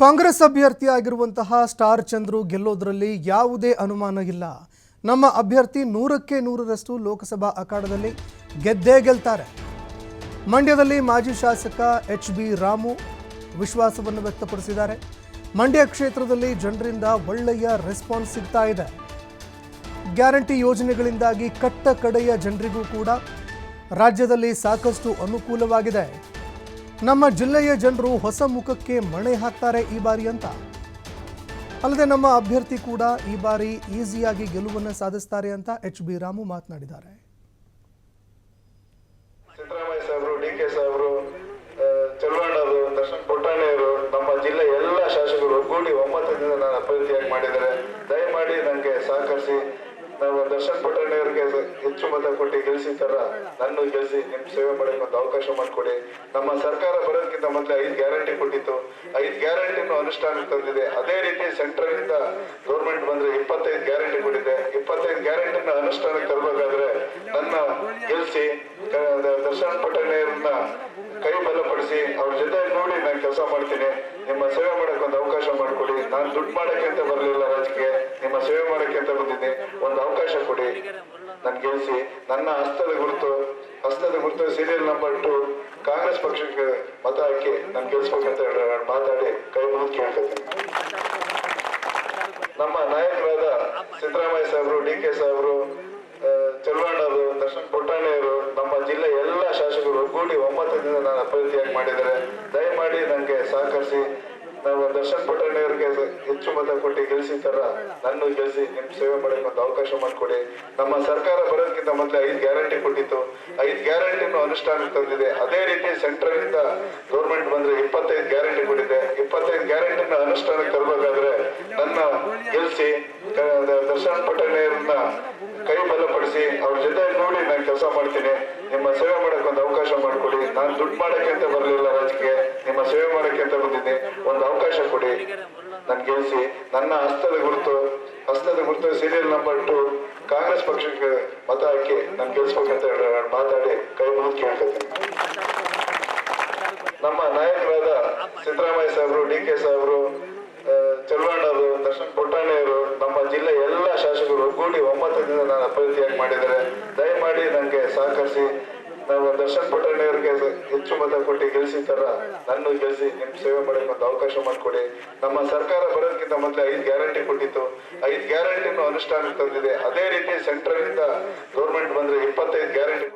ಕಾಂಗ್ರೆಸ್ ಅಭ್ಯರ್ಥಿಯಾಗಿರುವಂತಹ ಸ್ಟಾರ್ ಚಂದ್ರು ಗೆಲ್ಲೋದ್ರಲ್ಲಿ ಯಾವುದೇ ಅನುಮಾನ ಇಲ್ಲ. ನಮ್ಮ ಅಭ್ಯರ್ಥಿ ನೂರಕ್ಕೆ ನೂರರಷ್ಟು ಲೋಕಸಭಾ ಅಖಾಡದಲ್ಲಿ ಗೆದ್ದೇ ಗೆಲ್ತಾರೆ. ಮಂಡ್ಯದಲ್ಲಿ ಮಾಜಿ ಶಾಸಕ ಎಚ್ ಬಿ ರಾಮು ವಿಶ್ವಾಸವನ್ನು ವ್ಯಕ್ತಪಡಿಸಿದ್ದಾರೆ. ಮಂಡ್ಯ ಕ್ಷೇತ್ರದಲ್ಲಿ ಜನರಿಂದ ಒಳ್ಳೆಯ ರೆಸ್ಪಾನ್ಸ್ ಸಿಗ್ತಾ ಇದೆ. ಗ್ಯಾರಂಟಿ ಯೋಜನೆಗಳಿಂದಾಗಿ ಕಟ್ಟ ಕಡೆಯ ಜನರಿಗೂ ಕೂಡ ರಾಜ್ಯದಲ್ಲಿ ಸಾಕಷ್ಟು ಅನುಕೂಲವಾಗಿದೆ. ನಮ್ಮ ಜಿಲ್ಲೆಯ ಜನರು ಹೊಸ ಮುಖಕ್ಕೆ ಮಣೆ ಹಾಕ್ತಾರೆ ಈ ಬಾರಿ ಅಂತ. ಅಲ್ಲದೆ ನಮ್ಮ ಅಭ್ಯರ್ಥಿ ಕೂಡ ಈ ಬಾರಿ ಈಸಿಯಾಗಿ ಗೆಲುವನ್ನು ಸಾಧಿಸ್ತಾರೆ ಅಂತ ಎಚ್ ಬಿ ರಾಮು ಮಾತನಾಡಿದ್ದಾರೆ. ಸಿದ್ದರಾಮಯ್ಯ ಸಾಹೇಬರು, ಡಿ ಕೆ ಸಾಹೇಬರು ಚಲುವಣ್ಣವರು, ದರ್ಶನ್ ಪುಟ್ಟಣ್ಣವರು ನಮ್ಮ ಜಿಲ್ಲೆ ಎಲ್ಲ ಶಾಸಕರು ಒಗ್ಗೂಡಿ ದಿನ ನಾನು ಅಭ್ಯರ್ಥಿಯಾಗಿ ಮಾಡಿದ್ದಾರೆ. ದಯಮಾಡಿ ನನಗೆ ಸಹಕರಿಸಿ. ನಾವು ದರ್ಶನ್ ಪುಟ್ಟಣ್ಣವರಿಗೆ ಮತ ಕೊಟ್ಟು ತರ ನನ್ನ ಗೆಲ್ಸಿ ನಿಮ್ ಸೇವೆ ಮಾಡಕ್ಕೆ ಒಂದು ಅವಕಾಶ ಮಾಡಿಕೊಡಿ. ನಮ್ಮ ಸರ್ಕಾರ ಬರೋದಕ್ಕಿಂತ ಮೊದಲು ಐದು ಗ್ಯಾರಂಟಿ ಕೊಟ್ಟಿತ್ತು. ಐದು ಗ್ಯಾರಂಟಿನೂ ಅನುಷ್ಠಾನಕ್ಕೆ ತಂದಿದೆ. ಅದೇ ರೀತಿ ಸೆಂಟ್ರಲ್ ಇಂದ ಗೌರ್ಮೆಂಟ್ ಬಂದ್ರೆ ಇಪ್ಪತ್ತೈದು ಗ್ಯಾರಂಟಿ ಕೊಟ್ಟಿದೆ. ಇಪ್ಪತ್ತೈದು ಗ್ಯಾರಂಟಿನ ಅನುಷ್ಠಾನಕ್ಕೆ ತರಬೇಕಾದ್ರೆ ನನ್ನ ಗೆಲ್ಸಿ ದರ್ಶನ್ ಪಟೇಲ್ನ ಕೈ ಬಲಪಡಿಸಿ ಅವ್ರ ಜೊತೆ ನೋಡಿ ನಾನು ಕೆಲಸ ಮಾಡ್ತೀನಿ. ನಿಮ್ಮ ಸೇವೆ ಮಾಡಕ್ಕೆ ಒಂದು ಅವಕಾಶ ಮಾಡಿಕೊಡಿ. ನಾನು ದುಡ್ಡು ಮಾಡಕ್ಕೆ ಅಂತ ಬರಲಿಲ್ಲ ರಾಜಕೀಯ. ನಿಮ್ಮ ಸೇವೆ ಮಾಡಕ್ಕೆ ಅಂತ ಬಂದಿದ್ದೆ. ಒಂದು ಅವಕಾಶ ಕೊಡಿ. ನನ್ ಗೆಲ್ಸಿ. ನನ್ನ ಹಸ್ತದ ಗುರುತು ಹಸ್ತದ ಗುರುತು ಸೀರಿಯಲ್ ನಂಬರ್ ಟು ಕಾಂಗ್ರೆಸ್ ಪಕ್ಷಕ್ಕೆ ಮತ ಹಾಕಿ ನನ್ ಗೆಲ್ಸ್ಬೇಕಂತ ಮಾತಾಡಿ ಕೈ ಮುಗಿದು ಕೇಳ್ಕೊತೀನಿ. ನಮ್ಮ ನಾಯಕರಾದ ಸಿದ್ದರಾಮಯ್ಯ ಸಾಹೇಬರು, ಡಿ ಕೆ ಸಾಹೇಬರು ಚಲುವಣ್ಣವರು ದರ್ಶನ್ ಪುಟ್ಟಣ್ಣವರು ನಮ್ಮ ಜಿಲ್ಲೆ ಎಲ್ಲ ಶಾಸಕರು ಕೂಡಿ ಒಮ್ಮತದಿಂದ ನಾನು ಅಭ್ಯರ್ಥಿಯಾಗಿ ಮಾಡಿದ್ದಾರೆ. ದಯಮಾಡಿ ನನಗೆ ಸಹಕರಿಸಿ. ನಾವು ದರ್ಶನ್ ಹೆಚ್ಚು ಮತ ಕೊಟ್ಟು ಗೆಲ್ಲಿಸಿ ತರ ನನ್ನ ಗೆಲ್ಸಿ ನಿಮ್ ಸೇವೆ ಮಾಡಕ್ಕೆ ಒಂದು ಅವಕಾಶ ಮಾಡಿಕೊಡಿ. ನಮ್ಮ ಸರ್ಕಾರ ಬರೋದಕ್ಕಿಂತ ಮೊದಲೇ ಐದು ಗ್ಯಾರಂಟಿ ಕೊಟ್ಟಿತ್ತು. ಐದು ಗ್ಯಾರಂಟಿನೂ ಅನುಷ್ಠಾನಕ್ಕೆ ತಂದಿದೆ. ಅದೇ ರೀತಿ ಸೆಂಟ್ರಲ್ ಇಂದ ಗೌರ್ಮೆಂಟ್ ಬಂದ್ರೆ ಇಪ್ಪತ್ತೈದು ಗ್ಯಾರಂಟಿ ಕೊಟ್ಟಿದೆ. ಇಪ್ಪತ್ತೈದು ಗ್ಯಾರಂಟಿನ ಅನುಷ್ಠಾನಕ್ಕೆ ತರಬೇಕಾದ್ರೆ ನನ್ನ ಗೆಲ್ಸಿ ದರ್ಶನ್ ಪಟೇಲ್ನ ಕೈ ಬಲಪಡಿಸಿ, ಅವ್ರ ಜೊತೆ ನೋಡಿ ನಾನು ಕೆಲಸ ಮಾಡ್ತೀನಿ. ನಿಮ್ಮ ಸೇವೆ ಮಾಡಕ್ಕೆ ಅವಕಾಶ ಮಾಡಿಕೊಡಿ. ನಾನು ದುಡ್ಡು ಮಾಡಕ್ಕೆ ಅಂತ ಬರಲಿಲ್ಲ ರಾಜಕೀಯ ನಿಮ್ಮ ಸೇವೆ ಮಾಡಕ್ಕೆ ಅಂತ ಬಂದಿದ್ದೀನಿ ಒಂದು ಅವಕಾಶ ಕೊಡಿ. ನನ್ ಗೆಲ್ಸಿ. ನನ್ನ ಹಸ್ತದ ಗುರುತು ಹಸ್ತದ ಗುರುತು ಸೀರಿಯಲ್ ನಂಬರ್ ಟು ಕಾಂಗ್ರೆಸ್ ಪಕ್ಷಕ್ಕೆ ಮತ ಹಾಕಿ ನನ್ ನಾನು ಮಾತಾಡಿ ಕೈ ಮುಗಿದು ಕೇಳ್ಕೊತೀನಿ. ನಮ್ಮ ನಾಯಕರಾದ ಸಿದ್ದರಾಮಯ್ಯ ಸಾಹೇಬರು ಡಿ ಕೆ ಸಾಹೇಬರು ಚಲ್ವಾಣರು ದರ್ಶನ್ ಪುಟ್ಟಣ್ಣವರು ನಮ್ಮ ಜಿಲ್ಲೆ ಎಲ್ಲ ಶಾಸಕರು ಕೂಡಿ ಒಮ್ಮತದಿಂದ ನಾನು ಅಭ್ಯರ್ಥಿಯಾಗಿ ಮಾಡಿದ್ದಾರೆ. ದಯಮಾಡಿ ನನಗೆ ಸಹಕರಿಸಿ. ನಾವು ದರ್ಶನ್ ಹೆಚ್ಚು ಕೊಟ್ಟು ಗೆಲ್ಲಿಸಿ ತರ ನನ್ನ ಗೆಲ್ಸಿ ನಿಮ್ ಸೇವೆ ಮಾಡಕ್ಕೆ ಒಂದು ಅವಕಾಶ ಮಾಡಿಕೊಡಿ. ನಮ್ಮ ಸರ್ಕಾರ ಬರೋದಕ್ಕಿಂತ ಮೊದಲು ಐದು ಗ್ಯಾರಂಟಿ ಕೊಟ್ಟಿತ್ತು. ಐದು ಗ್ಯಾರಂಟಿನೂ ಅನುಷ್ಠಾನಕ್ಕೆ ತಂದಿದೆ ಅದೇ ರೀತಿ ಸೆಂಟ್ರಲ್ ಇಂದ ಗೌರ್ಮೆಂಟ್ ಬಂದ್ರೆ ಇಪ್ಪತ್ತೈದು ಗ್ಯಾರಂಟಿ